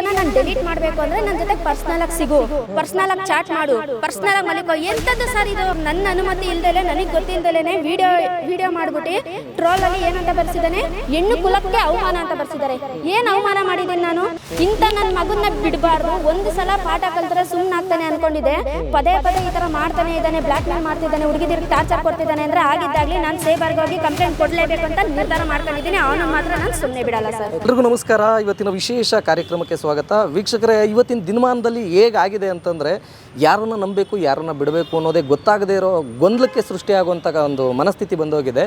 ವಿಡಿಯೋನ ನಾನು ಡಿಲೀಟ್ ಮಾಡಬೇಕು ಅಂದ್ರೆ ನನ್ನ ಜೊತೆ ಪರ್ಸನಲ್ ಆಗಿ ಸಿಗು. ಪರ್ಸನಲ್ ಆಗಿ ಚಾಟ್ ಮಾಡು. ಪರ್ಸನಲ್ ಆಗಿ ಮಲಿಕೋ. ಎಂತದ್ದು ಸರ್ ಇದು? ನನ್ನ ಅನುಮತಿ ಇಲ್ದಲೆ, ನನಗೆ ಗೊತ್ತಿಲ್ದಲೇನೆ ವಿಡಿಯೋ ವಿಡಿಯೋ ಮಾಡ್ಬಿಟ್ಟು ಟ್ರೋಲ್ ಅಲ್ಲಿ ಏನಂತ ಬರ್ಸಿದ್ದಾನೆ? ಹೆಣ್ಣು ಕುಲಕ್ಕೆ ಅವಮಾನ ಅಂತ ಬರ್ಸಿದ್ದಾರೆ. ಏನ್ ಅವಮಾನ ಮಾಡಿದ್ದೀನಿ ನಾನು? ಇಂಥ ನನ್ನ ಮಗನ್ನ ಬಿಡಬಾರ್ದು. ಒಂದು ಸಲ ಪಾಠ ಕಲ್ತರ ಸುಮ್ಮನೆ ಆಗ್ತಾನೆ ಅನ್ಕೊಂಡಿದ್ದೆ. ಪದೇ ಪದೇ ಈ ತರ ಮಾಡ್ತಾನೆ ಇದ್ದಾನೆ ಬ್ಲಾಕ್ ಮೇಲ್ ಮಾಡ್ತಿದ್ದಾನೆ, ಹುಡುಗಿದಿರಿಗೆ ಟಾರ್ಚರ್ ಕೊಡ್ತಿದ್ದಾನೆ ಅಂದ್ರೆ ಆಗಿದ್ದಾಗ್ಲಿ ನಾನು ಸೇಬಾರ್ಗೆ ಹೋಗಿ ಕಂಪ್ಲೇಂಟ್ ಕೊಡ್ಲೇಬೇಕು ಅಂತ ನಿರ್ಧಾರ ಮಾಡ್ಕೊಂಡಿದ್ದೀನಿ. ಅವನು ಮಾತ್ರ ನಾನು ಸುಮ್ಮನೆ ಬಿಡಲ್ಲ ಸರ್ ಎಲ್ರಿಗೂ ನಮಸ್ಕಾರ. ಇವತ್ತಿನ ವಿಶೇಷ ಕಾರ್ಯಕ್ರಮಕ್ಕೆ ಸ್ವಾಗತ. ವೀಕ್ಷಕರೇ, ಇವತ್ತಿನ ದಿನಮಾನದಲ್ಲಿ ಹೇಗಾಗಿದೆ ಅಂತಂದರೆ, ಯಾರನ್ನು ನಂಬಬೇಕು, ಯಾರನ್ನು ಬಿಡಬೇಕು ಅನ್ನೋದೇ ಗೊತ್ತಾಗದೇ ಇರೋ ಗೊಂದಲಕ್ಕೆ ಸೃಷ್ಟಿಯಾಗುವಂಥ ಒಂದು ಮನಸ್ಥಿತಿ ಬಂದೋಗಿದೆ.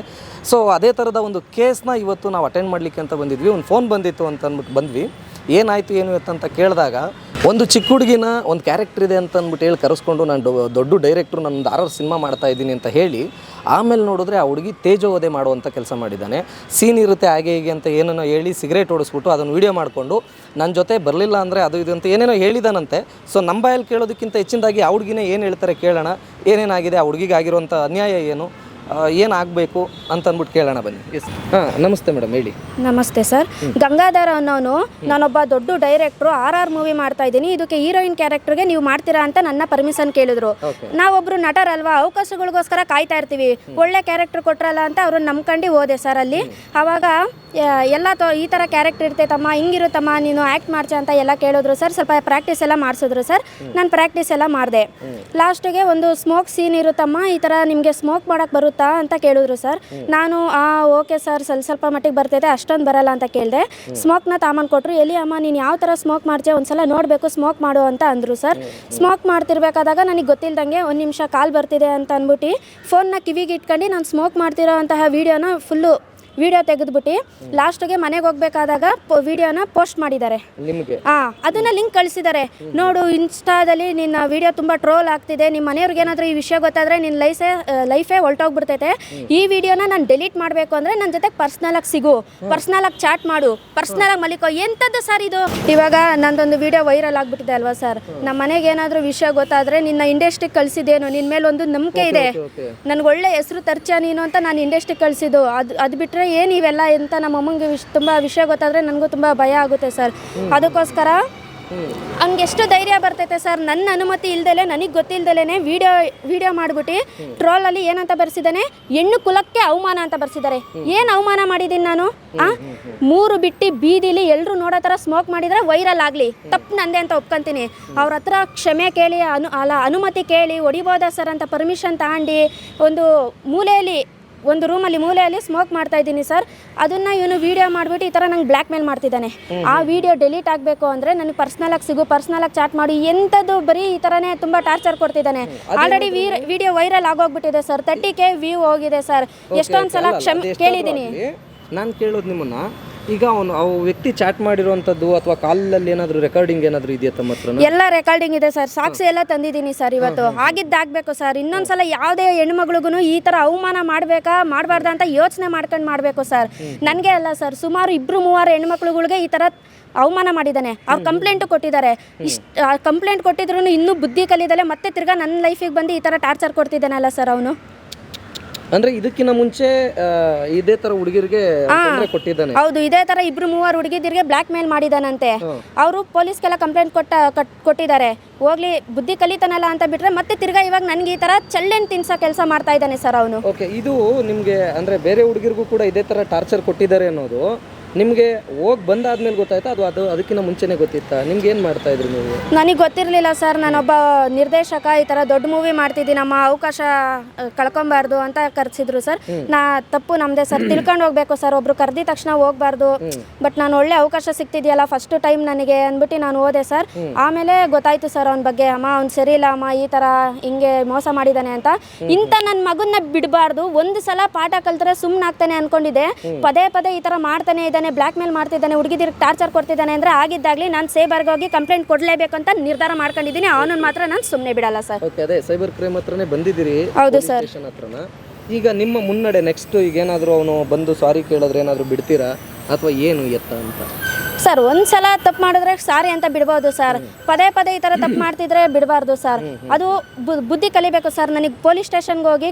ಸೊ ಅದೇ ಥರದ ಒಂದು ಕೇಸ್ನ ಇವತ್ತು ನಾವು ಅಟೆಂಡ್ ಮಾಡಲಿಕ್ಕೆ ಅಂತ ಬಂದಿದ್ವಿ. ಒಂದು ಫೋನ್ ಬಂದಿತ್ತು ಅಂತ ಅಂದ್ಬಿಟ್ಟು ಬಂದ್ವಿ. ಏನಾಯಿತು, ಏನು ಅಂತ ಕೇಳಿದಾಗ ಒಂದು ಚಿಕ್ಕ ಹುಡುಗಿನ ಒಂದು ಕ್ಯಾರೆಕ್ಟರ್ ಇದೆ ಅಂತ ಅಂದ್ಬಿಟ್ಟು ಹೇಳಿ ಕರೆಸ್ಕೊಂಡು ನಾನು ದೊಡ್ಡ ಡೈರೆಕ್ಟ್ರು ನಾನು ಆರರ್ ಸಿನಿಮಾ ಮಾಡ್ತಾ ಇದ್ದೀನಿ ಅಂತ ಹೇಳಿ, ಆಮೇಲೆ ನೋಡಿದ್ರೆ ಆ ಹುಡುಗಿ ತೇಜೋವಧೆ ಮಾಡುವಂಥ ಕೆಲಸ ಮಾಡಿದ್ದಾನೆ. ಸೀನ್ ಇರುತ್ತೆ ಹಾಗೆ ಹೀಗೆ ಅಂತ ಏನೇನೋ ಹೇಳಿ ಸಿಗರೇಟ್ ಓಡಿಸ್ಬಿಟ್ಟು ಅದನ್ನು ವೀಡಿಯೋ ಮಾಡಿಕೊಂಡು ನನ್ನ ಜೊತೆ ಬರಲಿಲ್ಲ ಅಂದರೆ ಅದು ಇದು ಅಂತ ಏನೇನೋ ಹೇಳಿದಾನಂತೆ. ಸೊ ನಮ್ಮ ಬಾಯಲ್ಲಿ ಕೇಳೋದಕ್ಕಿಂತ ಹೆಚ್ಚಿನದಾಗಿ ಆ ಹುಡುಗಿನೇ ಏನು ಹೇಳ್ತಾರೆ ಕೇಳೋಣ, ಏನೇನಾಗಿದೆ, ಆ ಹುಡುಗಿಗೆ ಆಗಿರುವಂಥ ಅನ್ಯಾಯ ಏನು? ಏನಾಗಬೇಕು ಅಂತ ಅಂದ್ಬಿಟ್ಟು ಕೇಳೋಣ ಬನ್ನಿ. ಎಸ್ ಹಾಂ ನಮಸ್ತೆ ಮೇಡಮ್ ಹೇಳಿ. ನಮಸ್ತೆ ಸರ್. ಗಂಗಾಧರ ಅನ್ನೋನು ನಾನೊಬ್ಬ ದೊಡ್ಡ ಡೈರೆಕ್ಟ್ರು ಆರ್ ಆರ್ ಮೂವಿ ಮಾಡ್ತಾ ಇದ್ದೀನಿ. ಇದಕ್ಕೆ ಹೀರೋಯಿನ್ ಕ್ಯಾರೆಕ್ಟರ್ಗೆ ನೀವು ಮಾಡ್ತೀರಾ ಅಂತ ನನ್ನ ಪರ್ಮಿಷನ್ ಕೇಳಿದ್ರು. ನಾವೊಬ್ಬರು ನಾವೊಬ್ರು ನಟರಲ್ವಾ? ಅವಕಾಶಗಳಿಗೋಸ್ಕರ ಕಾಯ್ತಾ ಇರ್ತೀವಿ. ಒಳ್ಳೆ ಕ್ಯಾರೆಕ್ಟರ್ ಕೊಟ್ರಲ್ಲ ಅಂತ ಅವರು ನಂಬ್ಕೊಂಡು ಹೋದೆ ಸರ್ ಅಲ್ಲಿ. ಅವಾಗ ಎಲ್ಲ ತೋ ಈ ಥರ ಕ್ಯಾರೆಕ್ಟರ್ ಇರ್ತೈತಮ್ಮ ಹಿಂಗಿರುತ್ತಮ್ಮ ನೀನು ಆ್ಯಕ್ಟ್ ಮಾಡ್ತಾ ಅಂತ ಎಲ್ಲ ಕೇಳಿದ್ರು ಸರ್. ಸ್ವಲ್ಪ ಪ್ರಾಕ್ಟೀಸ್ ಎಲ್ಲ ಮಾಡಿಸಿದ್ರು ಸರ್. ನಾನು ಪ್ರಾಕ್ಟೀಸ್ ಎಲ್ಲ ಮಾಡಿದೆ. ಲಾಸ್ಟಿಗೆ ಒಂದು ಸ್ಮೋಕ್ ಸೀನ್ ಇರುತ್ತಮ್ಮ. ಈ ಥರ ನಿಮಗೆ ಸ್ಮೋಕ್ ಮಾಡೋಕ್ಕೆ ಬರುತ್ತಾ ಅಂತ ಕೇಳಿದ್ರು ಸರ್. ನಾನು ಆ ಓಕೆ ಸರ್ ಸ್ವಲ್ಪ ಸ್ವಲ್ಪ ಮಟ್ಟಿಗೆ ಬರ್ತೈತೆ ಅಷ್ಟೊಂದು ಬರಲ್ಲ ಅಂತ ಕೇಳಿದೆ. ಸ್ಮೋಕ್ನ ತಾಮನ್ ಕೊಟ್ಟರು ಎಲ್ಲಿ ಅಮ್ಮ ನೀನು ಯಾವ ಥರ ಸ್ಮೋಕ್ ಮಾಡ್ತೀಯ? ಒಂದ್ಸಲ ನೋಡಬೇಕು ಸ್ಮೋಕ್ ಮಾಡು ಅಂತ ಅಂದರು ಸರ್. ಸ್ಮೋಕ್ ಮಾಡ್ತಿರ್ಬೇಕಾದಾಗ ನನಗೆ ಗೊತ್ತಿಲ್ದಂಗೆ ಒಂದು ನಿಮಿಷ ಕಾಲ್ ಬರ್ತಿದೆ ಅಂತ ಅಂದ್ಬಿಟ್ಟು ಫೋನ್ನ ಕಿವಿಗೆ ಇಟ್ಕೊಂಡು ನಾನು ಸ್ಮೋಕ್ ಮಾಡ್ತಿರೋ ಅಂತಹ ವೀಡಿಯೋನ ಫುಲ್ಲು ವಿಡಿಯೋ ತೆಗೆದ್ಬಿಟ್ಟು ಲಾಸ್ಟ್ಗೆ ಮನೆಗೆ ಹೋಗ್ಬೇಕಾದಾಗ ವಿಡಿಯೋನ ಪೋಸ್ಟ್ ಮಾಡಿದ್ದಾರೆ. ನಿಮಗೆ? ಆ ಅದನ್ನ ಲಿಂಕ್ ಕಳಿಸಿದ್ದಾರೆ. ನೋಡು ಇನ್ಸ್ಟಾದಲ್ಲಿ ನಿನ್ನ ವಿಡಿಯೋ ತುಂಬಾ ಟ್ರೋಲ್ ಆಗ್ತಿದೆ. ನಿಮ್ಮ ಮನೆಯವ್ರಿಗೆ ಏನಾದರೂ ಈ ವಿಷಯ ಗೊತ್ತಾದ್ರೆ ನಿನ್ನ ಲೈಫೇ ಲೈಫೇ ಹೊಲ್ಟೋಗ್ಬಿಡ್ತೈತೆ. ಈ ವಿಡಿಯೋನ ನಾನು ಡಿಲೀಟ್ ಮಾಡಬೇಕು ಅಂದ್ರೆ ನನ್ನ ಜೊತೆ ಪರ್ಸ್ನಲ್ ಆಗಿ ಸಿಗು. ಪರ್ಸ್ನಲ್ ಆಗಿ ಚಾಟ್ ಮಾಡು. ಪರ್ಸ್ನಲ್ ಆಗಿ ಮಲಿಕೋ. ಎಂಥದ್ದು ಸರ್ ಇದು? ಇವಾಗ ನಂದೊಂದು ವಿಡಿಯೋ ವೈರಲ್ ಆಗಿಬಿಟ್ಟಿದೆ ಅಲ್ವಾ ಸರ್? ನಮ್ಮ ಮನೆಗೆ ಏನಾದರೂ ವಿಷಯ ಗೊತ್ತಾದ್ರೆ ನಿನ್ನ ಇಂಡಸ್ಟ್ರಿಗೆ ಕಳಿಸಿದ್ದೇನು? ನಿನ್ನ ಮೇಲೆ ಒಂದು ನಂಬಿಕೆ ಇದೆ. ನನಗೆ ನನ್ಗೆ ಒಳ್ಳೆ ಹೆಸರು ತರ್ಚ ನೀನು ಅಂತ ನಾನು ಇಂಡಸ್ಟ್ರಿಗೆ ಕಳಿಸಿದ್ದು. ಅದು ಅದು ಬಿಟ್ಟರೆ ಏನು ಇವೆಲ್ಲ ಅಂತ ನಮ್ಮ ಅಮ್ಮಂಗೆ ವಿಶ್ ತುಂಬ ವಿಷಯ ಗೊತ್ತಾದರೆ ನನಗೂ ತುಂಬ ಭಯ ಆಗುತ್ತೆ ಸರ್. ಅದಕ್ಕೋಸ್ಕರ ಹಂಗೆಷ್ಟು ಧೈರ್ಯ ಬರ್ತೈತೆ ಸರ್. ನನ್ನ ಅನುಮತಿ ಇಲ್ದಲೆ ನನಗೆ ಗೊತ್ತಿಲ್ದಲೇ ವಿಡಿಯೋ ವಿಡಿಯೋ ಮಾಡಿಬಿಟ್ಟು ಟ್ರೋಲಲ್ಲಿ ಏನಂತ ಬರೆಸಿದ್ದಾನೆ? ಹೆಣ್ಣು ಕುಲಕ್ಕೆ ಅವಮಾನ ಅಂತ ಬರ್ಸಿದ್ದಾರೆ. ಏನು ಅವಮಾನ ಮಾಡಿದ್ದೀನಿ ನಾನು? ಆ? ಮೂರು ಬಿಟ್ಟು ಬೀದಿಲಿ ಎಲ್ಲರೂ ನೋಡೋ ಥರ ಸ್ಮೋಕ್ ಮಾಡಿದರೆ ವೈರಲ್ ಆಗಲಿ. ತಪ್ಪು ನಂದೆ ಅಂತ ಒಪ್ಕೊಂತೀನಿ. ಅವ್ರ ಹತ್ರ ಕ್ಷಮೆ ಕೇಳಿ ಅನು ಅಲ್ಲ ಅನುಮತಿ ಕೇಳಿ ಹೊಡಿಬೋದಾ ಸರ್ ಅಂತ ಪರ್ಮಿಷನ್ ತಗೊಂಡು ಒಂದು ಮೂಲೆಯಲ್ಲಿ ಒಂದು ರೂಮಲ್ಲಿ ಮೂಲೆಯಲ್ಲಿ ಸ್ಮೋಕ್ ಮಾಡ್ತಾ ಇದ್ದೀನಿ ಸರ್ ಅದನ್ನ ಇವನು ವಿಡಿಯೋ ಮಾಡಿಬಿಟ್ಟು ಈ ಥರ ನಂಗೆ ಬ್ಲ್ಯಾಕ್ ಮೇಲ್ ಮಾಡ್ತಿದ್ದಾನೆ ಆ ವಿಡಿಯೋ ಡೆಲೀಟ್ ಆಗಬೇಕು ಅಂದರೆ ನನಗೆ ಪರ್ಸ್ನಲಾಗಿ ಸಿಗು ಪರ್ಸ್ನಲಾಗಿ ಚಾಟ್ ಮಾಡಿ ಎಂಥದ್ದು ಬರೀ ಈ ಥರನೇ ತುಂಬ ಟಾರ್ಚರ್ ಕೊಡ್ತಿದ್ದಾನೆ. ಆಲ್ರೆಡಿ ವಿಡಿಯೋ ವೈರಲ್ ಆಗೋಗ್ಬಿಟ್ಟಿದೆ ಸರ್ ತರ್ಟಿ ಕೆ ವ್ಯೂ ಹೋಗಿದೆ ಸರ್ ಎಷ್ಟೊಂದು ಸಲ ಕ್ಷಮೆ ಕೇಳಿದ್ದೀನಿ. ನಾನು ಕೇಳೋದು ನಿಮ್ಮನ್ನ ಈಗ ಅವನು ಅವು ವ್ಯಕ್ತಿ ಚಾಟ್ ಮಾಡಿರುವಂಥದ್ದು ಅಥವಾ ಕಾಲಲ್ಲಿ ಏನಾದರೂ ರೆಕಾರ್ಡಿಂಗ್ ಏನಾದರೂ ಇದೆಯಾ ತಮ್ಮ ಹತ್ರ ಎಲ್ಲ ರೆಕಾರ್ಡಿಂಗ್ ಇದೆ ಸರ್ ಸಾಕ್ಷಿ ಎಲ್ಲ ತಂದಿದ್ದೀನಿ ಸರ್ ಇವತ್ತು. ಆಗಿದ್ದಾಗಬೇಕು ಸರ್ ಇನ್ನೊಂದ್ಸಲ ಯಾವುದೇ ಹೆಣ್ಮಗಳಿಗೂ ಈ ಥರ ಅವಮಾನ ಮಾಡಬೇಕಾ ಮಾಡಬಾರ್ದ ಅಂತ ಯೋಚನೆ ಮಾಡ್ಕೊಂಡು ಮಾಡಬೇಕು ಸರ್ ನನಗೆ ಅಲ್ಲ ಸರ್ ಸುಮಾರು ಇಬ್ಬರು ಮೂವರು ಹೆಣ್ಮಕ್ಳುಗಳಿಗೆ ಈ ಥರ ಅವಮಾನ ಮಾಡಿದ್ದಾನೆ. ಅವ್ರು ಕಂಪ್ಲೇಂಟು ಕೊಟ್ಟಿದ್ದಾರೆ. ಇಷ್ಟು ಕಂಪ್ಲೇಂಟ್ ಕೊಟ್ಟಿದ್ರು ಇನ್ನೂ ಬುದ್ಧಿ ಕಲಿದಲೆ ಮತ್ತೆ ತಿರ್ಗಾ ನನ್ನ ಲೈಫಿಗೆ ಬಂದು ಈ ಥರ ಟಾರ್ಚರ್ ಕೊಡ್ತಿದ್ದಾನಲ್ಲ ಸರ್ ಅವನು. ಅಂದ್ರೆ ಇದಕ್ಕಿಂತ ಮುಂಚೆ ಇದೇ ತರ ಹುಡುಗಿರಿಗೆ ಕೊಟ್ಟಿದ್ದಾನೆ. ಹೌದು ಇದೇ ತರ ಇಬ್ರು ಮೂವರು ಹುಡುಗಿದಿರಿಗೆ ಬ್ಲಾಕ್ ಮೇಲ್ ಮಾಡಿದಾನಂತೆ. ಅವರು ಪೊಲೀಸ್ಗೆಲ್ಲ ಕಂಪ್ಲೇಂಟ್ ಕೊಟ್ಟ ಕಟ್- ಕೊಟ್ಟಿದ್ದಾರೆ. ಹೋಗ್ಲಿ ಬುದ್ಧಿ ಕಲಿತಾನಲ್ಲ ಅಂತ ಬಿಟ್ರೆ ಮತ್ತೆ ತಿರ್ಗಾ ಇವಾಗ ನನ್ಗೆ ಈ ತರ ಚಳ್ಳೆನ್ ತಿನ್ಸೋ ಕೆಲಸ ಮಾಡ್ತಾ ಇದ್ದಾನೆ ಸರ್ ಅವನು. ಓಕೆ ಇದು ನಿಮ್ಗೆ ಅಂದ್ರೆ ಬೇರೆ ಹುಡುಗಿರಿಗೂ ಕೂಡ ಇದೇ ತರ ಟಾರ್ಚರ್ ಕೊಟ್ಟಿದ್ದಾರೆ ಅನ್ನೋದು. ನಿಮಗೆ ಹೋಗಿ ಬಂದಾದ್ಮೇಲೆ ಗೊತ್ತಾಯ್ತಾ? ಅದು ಅದು ಅದಕ್ಕಿಂತ ಮುಂಚೆನೇ ಗೊತ್ತಿತ್ತಾ? ನಿಮ್ಗೆ ಏನು ಮಾಡ್ತಾ ಇದ್ರಿ ನೀವು? ನನಗೆ ಗೊತ್ತಿರಲಿಲ್ಲ ಸರ್. ನಾನೊಬ್ಬ ನಿರ್ದೇಶಕ ಈ ಥರ ದೊಡ್ಡ ಮೂವಿ ಮಾಡ್ತಿದ್ದೀನಿ. ನಮ್ಮ ಅವಕಾಶ ಅಹ್, ಕಳ್ಕೊಬಾರ್ದು ಅಂತ ಕರೆಸಿದ್ರು ಸರ್. ನಾ ತಪ್ಪು ನಮ್ಮದೇ ಸರ್. ತಿಳ್ಕೊಂಡು ಹೋಗ್ಬೇಕು ಸರ್. ಒಬ್ರು ಕರೆದಿದ ತಕ್ಷಣ ಹೋಗ್ಬಾರ್ದು. ಬಟ್ ನಾನು ಒಳ್ಳೆ ಅವಕಾಶ ಸಿಗ್ತಿದೆಯಲ್ಲ ಫಸ್ಟ್ ಟೈಮ್ ನನಗೆ ಅಂದ್ಬಿಟ್ಟು ನಾನು ಹೋದೆ ಸರ್. ಆಮೇಲೆ ಗೊತ್ತಾಯ್ತು ಸರ್ ಅವನ ಬಗ್ಗೆ. ಅಮ್ಮ ಅವ್ನು ಸರಿ ಇಲ್ಲ. ಅಮ್ಮ ಈ ಥರ ಹಿಂಗೆ ಮೋಸ ಮಾಡಿದ್ದಾನೆ ಅಂತ. ಇಂಥ ನನ್ನ ಮಗನ್ನ ಬಿಡಬಾರ್ದು. ಒಂದು ಸಲ ಪಾಠ ಕಲ್ತ್ರೆ ಸುಮ್ಮನಾಗ್ತಾನೆ ಅನ್ಕೊಂಡಿದ್ದೆ. ಪದೇ ಪದೇ ಈ ಥರ ಮಾಡ್ತಾನೆ ಇದ್ದಾನೆ ಬ್ಲ್ಯಾಕ್ ಮೇಲ್ ಮಾಡ್ತಿದ್ದಾನೆ ಹುಡುಗಿದಿರಿಗೆ ಟಾರ್ಚರ್ ಕೊಡ್ತಿದ್ದಾನೆ ಅಂದರೆ ಆಗಿದ್ದಾಗಲಿ ನಾನು ಸೇಬರ್ಗೆ ಹೋಗಿ ಕಂಪ್ಲೇಂಟ್ ಕೊಡಲೇಬೇಕು ಅಂತ ನಿರ್ಧಾರ ಮಾಡ್ಕೊಂಡಿದ್ದೀನಿ. ಅವನನ್ನು ಮಾತ್ರ ನಾನು ಸುಮ್ಮನೆ ಬಿಡಲ್ಲ ಸರ್. ಓಕೆ ಅದೇ ಸೈಬರ್ ಕ್ರೈಮ್ ಹತ್ರನೇ ಬಂದಿದ್ದೀರಿ ಹೌದು ಸರ್. ಹತ್ರನ. ಈಗ ನಿಮ್ಮ ಮುನ್ನಡೆ ನೆಕ್ಸ್ಟ್ ಈಗ ಏನಾದರೂ ಅವನು ಬಂದು ಸಾರಿ ಕೇಳಿದ್ರೆ ಏನಾದರೂ ಬಿಡ್ತೀರಾ ಅಥವಾ ಏನು ಎತ್ತ ಅಂತ? ಸರ್ ಒಂದ್ಸಲ ತಪ್ಪು ಮಾಡಿದ್ರೆ ಸಾರಿ ಅಂತ ಬಿಡ್ಬೋದು ಸರ್. ಪದೇ ಪದೇ ಈ ಥರ ತಪ್ಪು ಮಾಡ್ತಿದ್ರೆ ಬಿಡಬಾರ್ದು ಸರ್. ಅದು ಬುದ್ಧಿ ಕಲಿಬೇಕು ಸರ್. ನನಗೆ ಪೊಲೀಸ್ ಸ್ಟೇಷನ್ಗೆ ಹೋಗಿ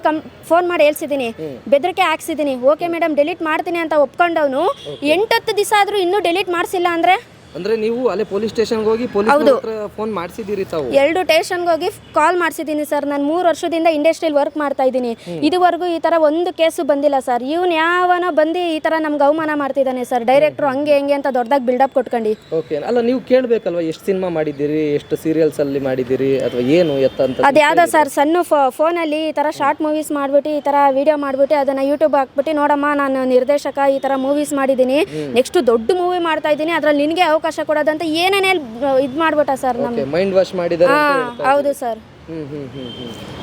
ಫೋನ್ ಮಾಡಿ ಹೇಳ್ಸಿದ್ದೀನಿ. ಬೆದರಿಕೆ ಹಾಕ್ಸಿದ್ದೀನಿ. ಓಕೆ ಮೇಡಮ್ ಡಿಲೀಟ್ ಮಾಡ್ತೀನಿ ಅಂತ ಒಪ್ಕೊಂಡವನು ಎಂಟತ್ತು ದಿವಸ ಆದರೂ ಇನ್ನೂ ಡಿಲೀಟ್ ಮಾಡಿಸಿಲ್ಲ ಅಂದರೆ? ಅಂದ್ರೆ ನೀವು ಅಲ್ಲೇ ಪೊಲೀಸ್ ಸ್ಟೇಷನ್ಗೆ ಹೋಗಿ ಪೊಲೀಸ್ ಫೋನ್ ಮಾಡಿಸಿದ್ದೀರಿ ತಾವು? ಎರಡು ಹೋಗಿ ಕಾಲ್ ಮಾಡಿಸಿದ್ದೀನಿ ಸರ್ ನಾನು ಮೂರು ವರ್ಷದಿಂದ ಇಂಡಸ್ಟ್ರಿಯಲ್ಲಿ ವರ್ಕ್ ಮಾಡ್ತಾ ಇದ್ದೀನಿ. ಇದುವರೆಗೂ ಈ ಥರ ಒಂದು ಕೇಸು ಬಂದಿಲ್ಲ ಸರ್ ಇವನು ಯಾವನೋ ಬಂದು ಈ ಥರ ನಮ್ಗೆ ಅವಮಾನ ಮಾಡ್ತಿದ್ದಾನೆ ಸರ್ ಡೈರೆಕ್ಟ್ರು ಹಂಗೆ ಹೆಂಗೆ ಅಂತ ದೊಡ್ಡದಾಗಿ ಬಿಲ್ಡಪ್ ಕೊಟ್ಕೊಂಡು. ಓಕೆ ಅಲ್ಲ ನೀವು ಕೇಳಬೇಕಲ್ವಾ ಎಷ್ಟು ಸಿನಿಮಾ ಮಾಡಿದ್ದೀರಿ ಎಷ್ಟು ಸೀರಿಯಲ್ಸ್ ಅಲ್ಲಿ ಮಾಡಿದ್ದೀರಿ ಅಥವಾ ಏನು ಎತ್ತ ಅಂತ ಅದು ಯಾವುದೋ ಸರ್ ಸಣ್ಣ ಫೋನಲ್ಲಿ ಈ ಥರ ಶಾರ್ಟ್ ಮೂವೀಸ್ ಮಾಡ್ಬಿಟ್ಟು ಈ ಥರ ವಿಡಿಯೋ ಮಾಡ್ಬಿಟ್ಟು ಅದನ್ನು ಯೂಟ್ಯೂಬ್ ಹಾಕ್ಬಿಟ್ಟು ನೋಡಮ್ಮ ನಾನು ನಿರ್ದೇಶಕ ಈ ಥರ ಮೂವೀಸ್ ಮಾಡಿದ್ದೀನಿ. ನೆಕ್ಸ್ಟ್ ದೊಡ್ಡ ಮೂವಿ ಮಾಡ್ತಾ ಇದ್ದೀನಿ. ಅದ್ರಲ್ಲಿ ನಿನಗೆ ಅವಕಾಶ ಕೊಡೋದಂತ ಏನೇನೇ ಇದು ಮಾಡ್ಬಿಟ್ಟ ಸರ್ ನಮ್ಮ ಮೈಂಡ್ ವಾಶ್ ಮಾಡಿದ್ದಾರೆ ಅಂತ ಹಾಂ ಹೌದು ಸರ್.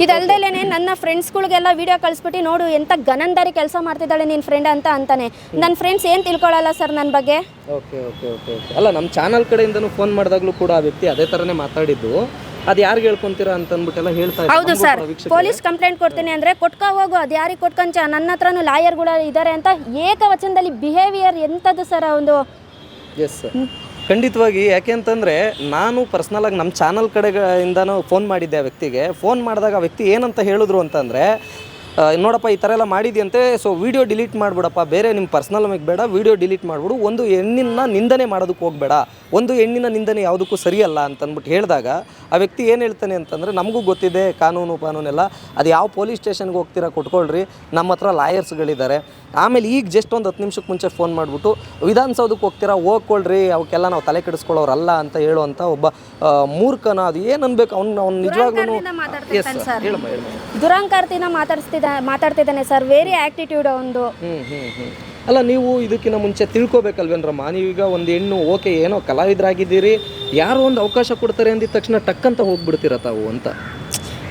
ಇದಲ್ದಲೇನೆ ನನ್ನ ಫ್ರೆಂಡ್ಸ್ಗಳಿಗೆಲ್ಲ ವಿಡಿಯೋ ಕಳಿಸ್ಬಿಟ್ಟು ನೋಡು ಎಂತ ಗನಂದಾರಿ ಕೆಲಸ ಮಾಡ್ತಿದ್ದಾಳೆ ನಿನ್ ಫ್ರೆಂಡ್ ಅಂತ ಅಂತಾನೆ. ನನ್ನ ಫ್ರೆಂಡ್ಸ್ ಏನು ತಿಳ್ಕೊಳ್ಳಲ್ಲ ಸರ್ ನನ್ನ ಬಗ್ಗೆ. ಓಕೆ ಓಕೆ ಓಕೆ ಅಲ್ಲ ನಮ್ಮ ಚಾನಲ್ ಕಡೆಯಿಂದನೂ ಫೋನ್ ಮಾಡಿದಾಗಲೂ ಕೂಡ ಆ ವ್ಯಕ್ತಿ ಅದೇ ತರನೇ ಮಾತಾಡಿದ್ದು. ಅದು ಯಾರಿಗೆ ಹೇಳ್ಕೊಂತೀರಾ ಅಂತ ಅಂದ್ಬಿಟ್ಟೆಲ್ಲ ಹೇಳ್ತಾ. ಹೌದು ಸರ್. ಪೊಲೀಸ್ ಕಂಪ್ಲೇಂಟ್ ಕೊಡ್ತೀನಿ ಅಂದ್ರೆ ಕೊಟ್ಕ ಹೋಗು ಅದು ಯಾರಿಗೆ ಕೊಟ್ಕೊಂಚ? ನನ್ನ ಹತ್ರನೂ ಲಾಯರ್ಗಳು ಇದ್ದಾರೆ ಅಂತ ಏಕವಚನದಲ್ಲಿ ಬಿಹೇವಿಯರ್ ಎಂಥದ್ದು ಸರ್ ಒಂದು ಎಸ್ ಸರ್ ಖಂಡಿತವಾಗಿ, ಯಾಕೆ ಅಂತಂದರೆ ನಾನು ಪರ್ಸ್ನಲಾಗಿ ನಮ್ಮ ಚಾನಲ್ ಕಡೆಯಿಂದನೂ ಫೋನ್ ಮಾಡಿದ್ದೆ ಆ ವ್ಯಕ್ತಿಗೆ. ಫೋನ್ ಮಾಡಿದಾಗ ಆ ವ್ಯಕ್ತಿ ಏನಂತ ಹೇಳಿದ್ರು ಅಂತಂದರೆ ನೋಡಪ್ಪ, ಈ ಥರ ಎಲ್ಲ ಮಾಡಿದ್ಯಂತೆ ಸೊ ವಿಡಿಯೋ ಡಿಲೀಟ್ ಮಾಡಿಬಿಡಪ್ಪ, ಬೇರೆ ನಿಮ್ಮ ಪರ್ಸ್ನಲ್ ನಮಗೆ ಬೇಡ ವೀಡಿಯೋ ಡಿಲೀಟ್ ಮಾಡಿಬಿಡು, ಒಂದು ಹೆಣ್ಣಿನ ನಿಂದನೆ ಮಾಡೋದಕ್ಕೆ ಹೋಗಬೇಡ, ಒಂದು ಹೆಣ್ಣಿನ ನಿಂದನೆ ಯಾವುದಕ್ಕೂ ಸರಿಯಲ್ಲ ಅಂತ ಅಂದ್ಬಿಟ್ಟು ಹೇಳಿದಾಗ, ಆ ವ್ಯಕ್ತಿ ಏನು ಹೇಳ್ತಾನೆ ಅಂತಂದರೆ, ನಮಗೂ ಗೊತ್ತಿದೆ, ಕಾನೂನು, ಕಾನೂನೆಲ್ಲ ಅದು ಯಾವ ಪೊಲೀಸ್ ಸ್ಟೇಷನ್ಗೆ ಹೋಗ್ತೀರಾ, ಕೊಟ್ಕೊಳ್ರಿ ನಮ್ಮ ಹತ್ರ ಲಾಯರ್ಸ್ಗಳಿದ್ದಾರೆ ಆಮೇಲೆ ಈಗ ಜಸ್ಟ್ ಒಂದು ಹತ್ತು ನಿಮಿಷಕ್ಕೆ ಮುಂಚೆ ಫೋನ್ ಮಾಡಿಬಿಟ್ಟು ವಿಧಾನಸೌಧಕ್ಕೆ ಹೋಗ್ತೀರಾ? ಹೋಗ್ಕೊಳ್ರಿ ಅವಕ್ಕೆಲ್ಲ ನಾವು ತಲೆ ಕೆಡಿಸ್ಕೊಳ್ಳೋರಲ್ಲ ಅಂತ ಹೇಳುವಂಥ ಒಬ್ಬ ಮೂರ್ಖನ ಅದು ಏನು ಅನ್ಬೇಕು? ಅವ್ನು ಅವ್ನು ನಿಜವಾಗ್ಲೂ ಎಸ್ ಸರ್. ಹೇಳಮ್ಮ ಹೇಳಮ್ಮ. ದುರಂಕಾರ್ತಿನ ಮಾತಾಡಿಸ್ತಿದ್ದ ಮಾತಾಡ್ತಿದ್ದಾನೆ ಸರ್. ವೆರಿ ಆ್ಯಕ್ಟಿಟ್ಯೂಡ್ ಒಂದು ಹ್ಞೂ ಹ್ಞೂ ಹ್ಞೂ ಅಲ್ಲ ನೀವು ಇದಕ್ಕಿಂತ ಮುಂಚೆ ತಿಳ್ಕೊಬೇಕಲ್ವೇನ್ರಮ್ಮ? ನೀವೀಗ ಒಂದು ಹೆಣ್ಣು ಓಕೆ ಏನೋ ಕಲಾವಿದರಾಗಿದ್ದೀರಿ. ಯಾರೋ ಒಂದು ಅವಕಾಶ ಕೊಡ್ತಾರೆ ಅಂದಿದ ತಕ್ಷಣ ಟಕ್ಕಂತ ಹೋಗ್ಬಿಡ್ತೀರ ತಾವು ಅಂತ.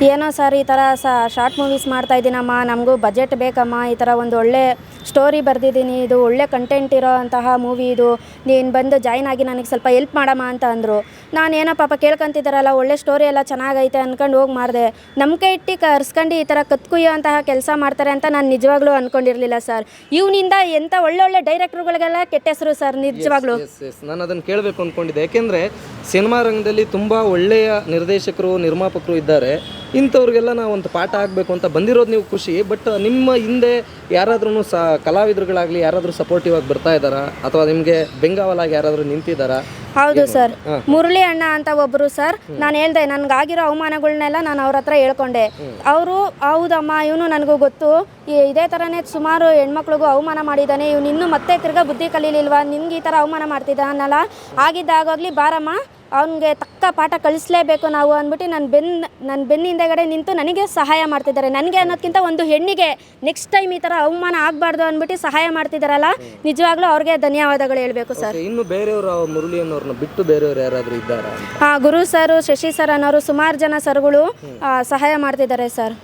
ಏನೋ ಸರ್ ಈ ಥರ ಸ ಶಾರ್ಟ್ ಮೂವೀಸ್ ಮಾಡ್ತಾ ಇದ್ದೀನಮ್ಮ, ನಮಗೂ ಬಜೆಟ್ ಬೇಕಮ್ಮ, ಈ ಥರ ಒಂದು ಒಳ್ಳೆ ಸ್ಟೋರಿ ಬರೆದಿದ್ದೀನಿ, ಇದು ಒಳ್ಳೆ ಕಂಟೆಂಟ್ ಇರೋ ಅಂತಹ ಮೂವಿ ಇದು. ನೀನು ಬಂದು ಜಾಯ್ನ್ ಆಗಿ ನನಗೆ ಸ್ವಲ್ಪ ಹೆಲ್ಪ್ ಮಾಡಮ್ಮ ಅಂತ ಅಂದರು. ನಾನು ಏನೋ ಪಾಪ ಕೇಳ್ಕೊಂತಿದ್ದಾರಲ್ಲ, ಒಳ್ಳೆ ಸ್ಟೋರಿ ಎಲ್ಲ ಚೆನ್ನಾಗೈತೆ ಅಂದ್ಕೊಂಡು ಹೋಗಿ ಮಾಡಿದೆ. ನಂಬಿಕೆ ಇಟ್ಟು ಕರ್ಸ್ಕೊಂಡು ಈ ಥರ ಕತ್ಕುಯ್ಯೋ ಅಂತಹ ಕೆಲಸ ಮಾಡ್ತಾರೆ ಅಂತ ನಾನು ನಿಜವಾಗ್ಲೂ ಅಂದ್ಕೊಂಡಿರಲಿಲ್ಲ ಸರ್. ಇವನಿಂದ ಎಂಥ ಒಳ್ಳೊಳ್ಳೆ ಡೈರೆಕ್ಟ್ರುಗಳಿಗೆಲ್ಲ ಕೆಟ್ಟ ಹೆಸರು ಸರ್, ನಿಜವಾಗ್ಲೂ. ನಾನು ಅದನ್ನು ಕೇಳಬೇಕು ಅಂದ್ಕೊಂಡಿದ್ದೆ ಯಾಕೆಂದರೆ ಸಿನಿಮಾ ರಂಗದಲ್ಲಿ ತುಂಬ ಒಳ್ಳೆಯ ನಿರ್ದೇಶಕರು ನಿರ್ಮಾಪಕರು ಇದ್ದಾರೆ. ಇಂಥವ್ರಿಗೆಲ್ಲ ನಾವು ಒಂದು ಪಾಠ ಆಗಬೇಕು ಅಂತ ಬಂದಿರೋದು ನೀವು ಖುಷಿ ಬಟ್ ನಿಮ್ಮ ಹಿಂದೆ ಯಾರಾದ್ರೂ ಸ ಕಲಾವಿದರುಗಳಾಗಲಿ ಯಾರಾದರೂ ಸಪೋರ್ಟಿವ್ ಆಗಿ ಬರ್ತಾ ಇದ್ದಾರಾ? ಅಥವಾ ನಿಮಗೆ ಬೆಂಗಾವಲಾಗಿ ಯಾರಾದರೂ ನಿಂತಿದ್ದಾರಾ? ಹೌದು ಸರ್. ಮುರಳಿ ಅಣ್ಣ ಅಂತ ಒಬ್ಬರು ಸರ್ ನಾನು ಹೇಳ್ದೆ ನನಗಾಗಿರೋ ಅವಮಾನಗಳನ್ನೆಲ್ಲ ನಾನು ಅವ್ರ ಹತ್ರ ಹೇಳ್ಕೊಂಡೆ. ಅವರು ಹೌದಮ್ಮ ಇವನು ನನಗೂ ಗೊತ್ತು. ಇದೇ ಥರನೇ ಸುಮಾರು ಹೆಣ್ಮಕ್ಳಿಗೂ ಅವಮಾನ ಮಾಡಿದ್ದಾನೆ. ಇವ್ನು ಇನ್ನೂ ಮತ್ತೆ ತಿರ್ಗಾ ಬುದ್ಧಿ ಕಲೀಲಿಲ್ವಾ? ನಿನ್ಗೆ ಈ ಥರ ಅವಮಾನ ಮಾಡ್ತಿದ್ದಾನಲ್ಲ? ಆಗಿದ್ದಾಗಲಿ ಬಾರಮ್ಮ. ಅವನಿಗೆ ತಕ್ಕ ಪಾಠ ಕಲಿಸಲೇಬೇಕು ನಾವು ಅಂದ್ಬಿಟ್ಟು ನನ್ನ ಬೆನ್ನ ನನ್ನ ಬೆನ್ನ ಹಿಂದೆಗಡೆ ನಿಂತು ನನಗೆ ಸಹಾಯ ಮಾಡ್ತಿದ್ದಾರೆ. ನನಗೆ ಅನ್ನೋದಕ್ಕಿಂತ ಒಂದು ಹೆಣ್ಣಿಗೆ ನೆಕ್ಸ್ಟ್ ಟೈಮ್ ಈ ಥರ ಅವಮಾನ ಆಗಬಾರ್ದು ಅಂದ್ಬಿಟ್ಟು ಸಹಾಯ ಮಾಡ್ತಿದ್ದಾರಲ್ಲ ನಿಜವಾಗ್ಲೂ ಅವ್ರಿಗೆ ಧನ್ಯವಾದಗಳು ಹೇಳಬೇಕು ಸರ್. ಇನ್ನು ಬೇರೆಯವರು ಮುರಳಿ ಅನ್ನೋರನ್ನ ಬಿಟ್ಟು ಬೇರೆಯವರು ಯಾರಾದರೂ ಇದ್ದಾರೆ? ಹಾಂ ಗುರು ಸರ್ ಶಶಿ ಸರ್ ಅನ್ನೋರು ಸುಮಾರು ಜನ ಸರ್ಗಳು ಆ, ಸಹಾಯ ಮಾಡ್ತಿದ್ದಾರೆ ಸರ್.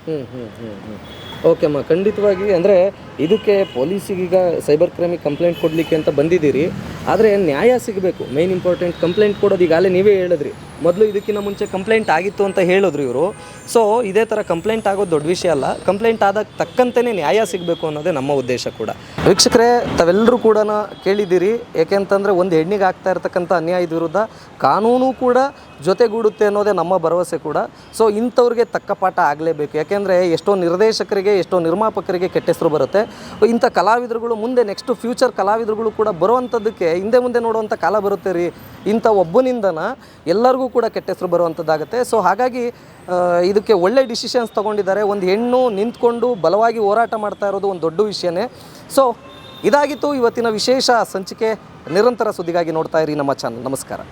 ಓಕೆ ಅಮ್ಮ ಖಂಡಿತವಾಗಿ ಅಂದರೆ ಇದಕ್ಕೆ ಪೊಲೀಸಿಗೀಗ ಸೈಬರ್ ಕ್ರೈಮಿಗೆ ಕಂಪ್ಲೇಂಟ್ ಕೊಡಲಿಕ್ಕೆ ಅಂತ ಬಂದಿದ್ದೀರಿ. ಆದರೆ ನ್ಯಾಯ ಸಿಗಬೇಕು. ಮೇನ್ ಇಂಪಾರ್ಟೆಂಟ್ ಕಂಪ್ಲೇಂಟ್ ಕೊಡೋದು ಈಗಾಗಲೇ ನೀವೇ ಹೇಳಿದ್ರಿ. ಮೊದಲು ಇದಕ್ಕಿಂತ ಮುಂಚೆ ಕಂಪ್ಲೇಂಟ್ ಆಗಿತ್ತು ಅಂತ ಹೇಳಿದ್ರು ಇವರು. ಸೊ ಇದೇ ಥರ ಕಂಪ್ಲೇಂಟ್ ಆಗೋದು ದೊಡ್ಡ ವಿಷಯ ಅಲ್ಲ. ಕಂಪ್ಲೇಂಟ್ ಆದಾಗ ತಕ್ಕಂತೆಯೇ ನ್ಯಾಯ ಸಿಗಬೇಕು ಅನ್ನೋದೇ ನಮ್ಮ ಉದ್ದೇಶ ಕೂಡ. ವೀಕ್ಷಕರೇ, ತಾವೆಲ್ಲರೂ ಕೂಡ ಕೇಳಿದ್ದೀರಿ. ಏಕೆಂತಂದರೆ ಒಂದು ಹೆಣ್ಣಿಗೆ ಆಗ್ತಾ ಇರತಕ್ಕಂಥ ಅನ್ಯಾಯದ ವಿರುದ್ಧ ಕಾನೂನು ಕೂಡ ಜೊತೆಗೂಡುತ್ತೆ ಅನ್ನೋದೇ ನಮ್ಮ ಭರವಸೆ ಕೂಡ. ಸೊ ಇಂಥವ್ರಿಗೆ ತಕ್ಕ ಪಾಠ ಆಗಲೇಬೇಕು. ಯಾಕೆಂದರೆ ಎಷ್ಟೋ ನಿರ್ದೇಶಕರಿಗೆ, ಎಷ್ಟೋ ನಿರ್ಮಾಪಕರಿಗೆ ಕೆಟ್ಟ ಹೆಸರು ಬರುತ್ತೆ. ಇಂಥ ಕಲಾವಿದರುಗಳು ಮುಂದೆ ನೆಕ್ಸ್ಟ್ ಫ್ಯೂಚರ್ ಕಲಾವಿದರುಗಳು ಕೂಡ ಬರುವಂಥದ್ದಕ್ಕೆ ಹಿಂದೆ ಮುಂದೆ ನೋಡುವಂಥ ಕಾಲ ಬರುತ್ತೆ ರೀ. ಇಂಥ ಒಬ್ಬನಿಂದನ ಎಲ್ಲರಿಗೂ ಕೂಡ ಕೆಟ್ಟ ಹೆಸರು ಬರುವಂಥದ್ದಾಗುತ್ತೆ. ಸೊ ಹಾಗಾಗಿ ಇದಕ್ಕೆ ಒಳ್ಳೆ ಡಿಸಿಷನ್ಸ್ ತೊಗೊಂಡಿದ್ದಾರೆ. ಒಂದು ಹೆಣ್ಣು ನಿಂತ್ಕೊಂಡು ಬಲವಾಗಿ ಹೋರಾಟ ಮಾಡ್ತಾ ಇರೋದು ಒಂದು ದೊಡ್ಡ ವಿಷಯನೇ. ಸೊ ಇದಾಗಿತ್ತು ಇವತ್ತಿನ ವಿಶೇಷ ಸಂಚಿಕೆ. ನಿರಂತರ ಸುದ್ದಿಗಾಗಿ ನೋಡ್ತಾ ಇರಿ ನಮ್ಮ ಚಾನಲ್ ನಮಸ್ಕಾರ.